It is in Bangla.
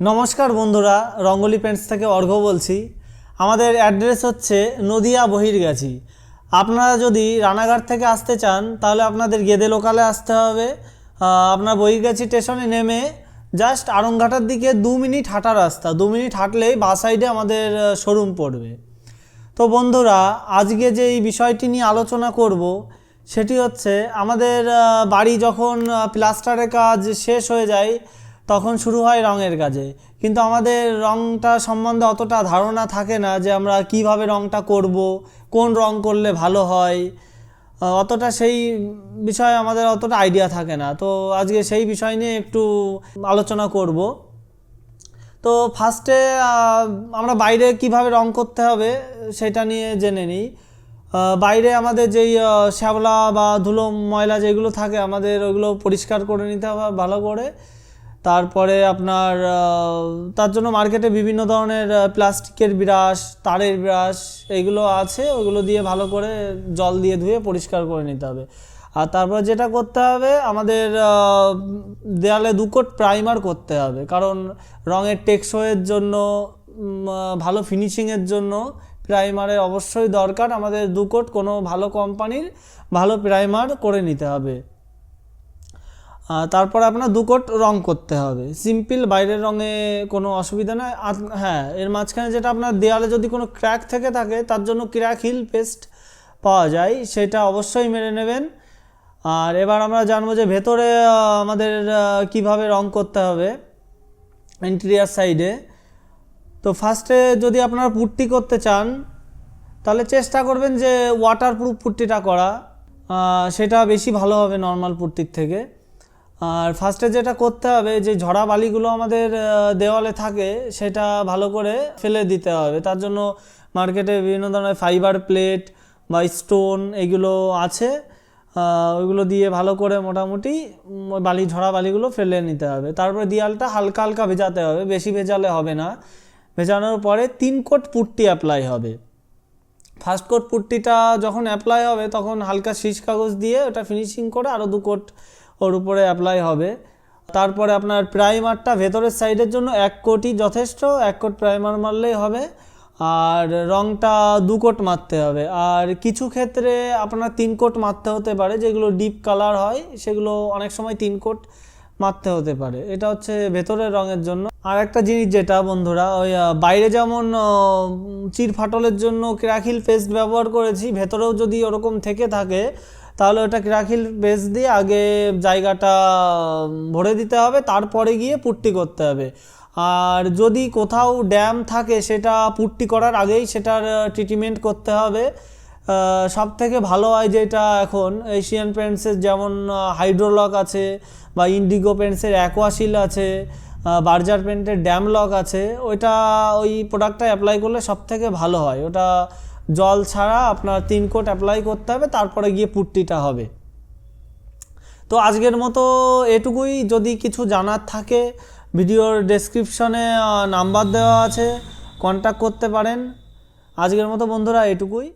নমস্কার বন্ধুরা, রঙ্গলি পেন্টস থেকে অর্ঘ্য বলছি। আমাদের অ্যাড্রেস হচ্ছে নদিয়া বহিরগাছি। আপনারা যদি রানাঘাট থেকে আসতে চান, তাহলে আপনাদের গেদে লোকালে আসতে হবে। আপনার বহিরগাছি স্টেশনে নেমে জাস্ট আরংঘাটার দিকে দু মিনিট হাঁটা রাস্তা। দু মিনিট হাঁটলেই বা সাইডে আমাদের শোরুম পড়বে। তো বন্ধুরা, আজকে যে এই বিষয়টি নিয়ে আলোচনা করব, সেটি হচ্ছে আমাদের বাড়ি যখন প্লাস্টারের কাজ শেষ হয়ে যায় তখন শুরু হয় রঙের কাজে। কিন্তু আমাদের রঙটা সম্বন্ধে অতটা ধারণা থাকে না যে আমরা কীভাবে রঙটা করব, কোন রং করলে ভালো হয়। অতটা সেই বিষয়ে আমাদের অতটা আইডিয়া থাকে না। তো আজকে সেই বিষয় নিয়ে একটু আলোচনা করব। তো ফার্স্টে আমরা বাইরে কীভাবে রং করতে হবে সেটা নিয়ে জেনে নিই। বাইরে আমাদের যেই শ্যাওলা বা ধুলো, ময়লা যেগুলো থাকে আমাদের ওগুলো পরিষ্কার করে নিতে হবে ভালো করে। তারপরে আপনার তার জন্য মার্কেটে বিভিন্ন ধরনের প্লাস্টিকের ব্রাশ, তারের ব্রাশ এইগুলো আছে, ওগুলো দিয়ে ভালো করে জল দিয়ে ধুয়ে পরিষ্কার করে নিতে হবে। আর তারপর যেটা করতে হবে, আমাদের দেয়ালে দুকোট প্রাইমার করতে হবে। কারণ রঙের টেকসইয়ের জন্য ভালো ফিনিশিংয়ের জন্য প্রাইমারের অবশ্যই দরকার। আমাদের দুকোট কোনো ভালো কোম্পানির ভালো প্রাইমার করে নিতে হবে। তারপর আপনার দু কোট রং করতে হবে। সিম্পল বাইরের রঙে কোনো অসুবিধা নয় হ্যাঁ এর মাঝখানে যেটা আপনার দেয়ালে যদি কোনো ক্র্যাক থেকে থাকে, তার জন্য ক্র্যাক হিল পেস্ট পাওয়া যায়, সেটা অবশ্যই মেরে নেবেন। আর এবার আমরা জানব যে ভেতরে আমাদের কীভাবে রং করতে হবে ইন্টেরিয়ার সাইডে তো ফার্স্টে যদি আপনারা পুট্টি করতে চান, তাহলে চেষ্টা করবেন যে ওয়াটারপ্রুফ পুট্টিটা করা। সেটা বেশি ভালো হবে নর্মাল পুট্টির থেকে। আর ফার্স্টে যেটা করতে হবে, যে ঝরা বালিগুলো আমাদের দেওয়ালে থাকে, সেটা ভালো করে ফেলে দিতে হবে। তার জন্য মার্কেটে বিভিন্ন ধরনের ফাইবার প্লেট বা স্টোন এগুলো আছে ওইগুলো দিয়ে ভালো করে মোটামুটি বালি, ঝরা বালিগুলো ফেলে নিতে হবে। তারপরে দেয়ালটা হালকা হালকা ভেজাতে হবে, বেশি ভেজালে হবে না। ভেজানোর পরে তিন কোট পুট্টি অ্যাপ্লাই হবে। ফার্স্ট কোট পুট্টিটা যখন অ্যাপ্লাই হবে, তখন হালকা শীষ কাগজ দিয়ে ওটা ফিনিশিং করে আরও দু কোট ওর উপরে অ্যাপ্লাই হবে। তারপরে আপনার প্রাইমারটা ভেতরের সাইডের জন্য এক কোটই যথেষ্ট এক কোট প্রাইমার মারলেই হবে। আর রংটা দু কোট মারতে হবে। আর কিছু ক্ষেত্রে আপনার তিন কোট মারতে হতে পারে যেগুলো ডিপ কালার হয় সেগুলো অনেক সময় তিন কোট মারতে হতে পারে। এটা হচ্ছে ভেতরের রঙের জন্য। আর একটা জিনিস যেটা বন্ধুরা ওই বাইরে যেমন আহ, উম, চির ফাটলের জন্য ক্রাকিল পেস্ট ব্যবহার করেছি ভেতরেও যদি ওরকম থেকে থাকে তাহলে ওটা ক্রাকিল পেস্ট দিয়ে আগে জায়গাটা ভরে দিতে হবে, তারপরে গিয়ে পুট্টি করতে হবে। আর যদি কোথাও ড্যাম থাকে সেটা পুট্টি করার আগেই সেটার ট্রিটমেন্ট করতে হবে। সব থেকে ভালো হয় যেটা এখন এশিয়ান পেন্টসের যেমন হাইড্রোলক আছে বা ইন্ডিগো পেন্টসের অ্যাকোয়াশিল আছে বার্জার পেন্টের ড্যাম লক আছে, ওইটা ওই প্রোডাক্টটা অ্যাপ্লাই করলে সব থেকে ভালো হয়। ওটা জল ছাড়া আপনার তিন কোট অ্যাপ্লাই করতে হবে, তারপরে গিয়ে পুট্টিটা হবে। তো আজকের মতো এটুকুই। যদি কিছু জানার থাকে, ভিডিওর ডেসক্রিপশনে নাম্বার দেওয়া আছে কন্ট্যাক্ট করতে পারেন। আজকের মতো বন্ধুরা, এটুকুই।